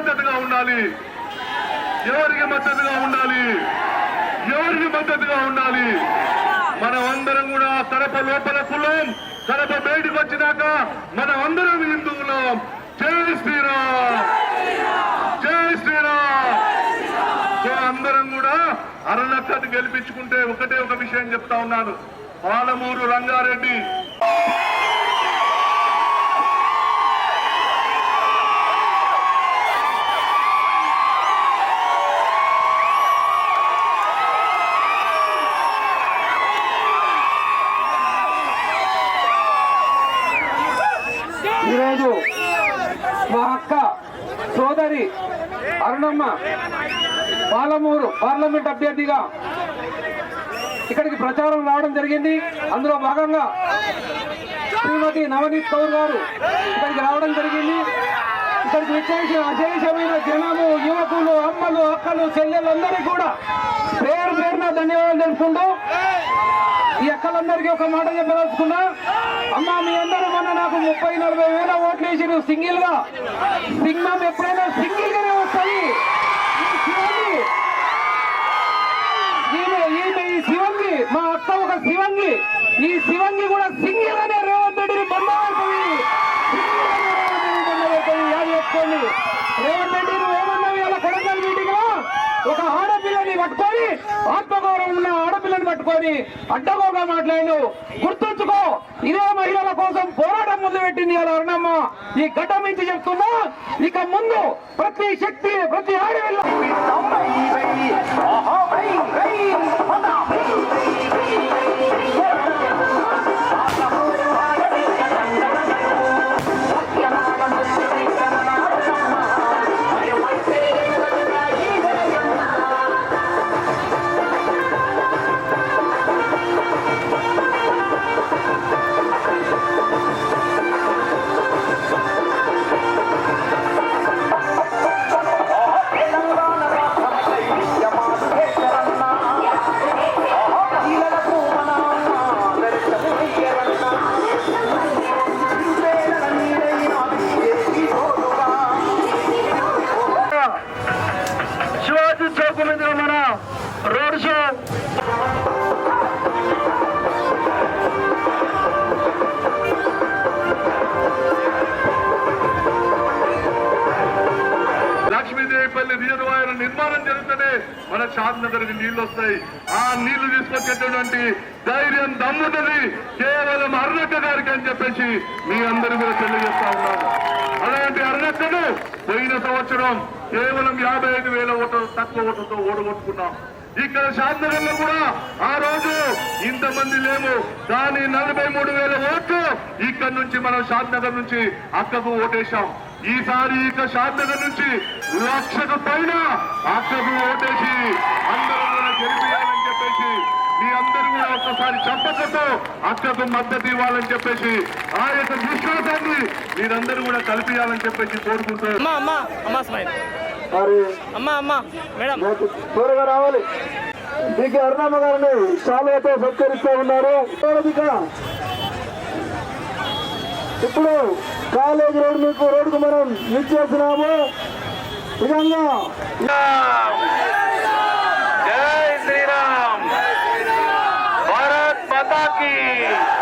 ఉండాలి. ఎవరికి మద్దతుగా ఉండాలి? ఎవరికి మద్దతుగా ఉండాలి? మనం అందరం కూడా కడప లోపల కులం కడప బయటకు వచ్చినాక మనం అందరం హిందువులం. జై శ్రీరామ్! జై శ్రీరామ్! సో అందరం కూడా అరుణక్కని గెలిపించుకుంటే ఒకటే ఒక విషయం చెప్తా ఉన్నాను. పాలమూరు రంగారెడ్డి. మా అక్క సోదరి అరుణమ్మ పాలమూరు పార్లమెంట్ అభ్యర్థిగా ఇక్కడికి ప్రచారం రావడం జరిగింది. అందులో భాగంగా శ్రీమతి నవనీత్ కౌర్ గారు ఇక్కడికి రావడం జరిగింది. ఇక్కడికి విచ్చేసిన అశేషమైన జనము యువకులు అమ్మలు అక్కలు చెల్లెలందరికీ కూడా పేరు పేరున ధన్యవాదాలు తెలుపుకుంటూ ఈ అక్కలందరికీ ఒక మాట చెప్పదలుచుకున్నా. అమ్మా మీ అందరూ నాకు ముప్పై నలభై వేల ఓట్లు వేసి సింగిల్గా సింగం ఎప్పుడైనా సింగిల్ గానే వస్తాయి శివంగి. ఈమె ఈ శివంగి మా అక్క ఒక శివంగి. ఈ శివంగి కూడా సింగిల్ గానే రేవంత్ రెడ్డిని బంధపడుతుంది యాద రేవంత్ రెడ్డి నువ్వు ఇలా కొడంగల్ మీటింగ్లో ఒక ఆడపిల్లని పట్టుకొని ఆత్మగౌరవం ఉన్న పట్టుకొని అడ్డగోగా మాట్లాడు. గుర్తుంచుకో ఇదే మహిళల కోసం పోరాటం ముందు పెట్టింది అలా అరుణమ్మ. ఈ గడ్డ మించి చెప్తున్నా ఇక ముందు ప్రతి శక్తి ప్రతి ఆడపిల్ల లక్ష్మీదేవిపల్లి రిజర్వాయర్ నిర్మాణం జరుగుతుంటే మన షాద్ నగర్ నీళ్ళు వస్తాయి. ఆ నీళ్ళు తీసుకొచ్చేటటువంటి ధైర్యం దమ్ముతుంది కేవలం అరుణక్క గారికి అని చెప్పేసి మీ అందరూ కూడా తెలియజేస్తా ఉన్నాను. అలాంటి అరుణక్కను పోయిన సంవత్సరం కేవలం యాభై ఐదు వేల ఓట్లు తక్కువ ఓట్లతో ఓడగొట్టుకున్నాం. ఇక్కడ శాంతనగర్ కూడా ఆ రోజు ఇంతమంది లేము. దాని నలభై మూడు వేల ఓట్లు ఇక్కడ నుంచి మనం శాంతనగర్ నుంచి అక్కకు ఓటేశాం. ఈసారి ఇక శాంతనగర్ నుంచి లక్షకు పైన అక్కకు ఓటేసి అందరూ గెలిపియాలని చెప్పేసి మీ అందరూ కూడా ఒక్కసారి చప్పకతో అక్కకు మద్దతు ఇవ్వాలని చెప్పేసి ఆ యొక్క విశ్వాసాన్ని మీరందరూ కూడా కల్పించాలని చెప్పేసి కోరుకుంటారు అమ్మా అమ్మా మేడం. త్వరగా రావాలి. మీకు అరుణమ్మ గారిని శాలతో సత్కరిస్తూ ఉన్నారు. ఇప్పుడు కాలేజ్ రోడ్ మీకు రోడ్డుకు మనం ఇచ్చేస్తున్నాము నిజంగా జై శ్రీరామ్. భారత్ మాతాకి. భారత్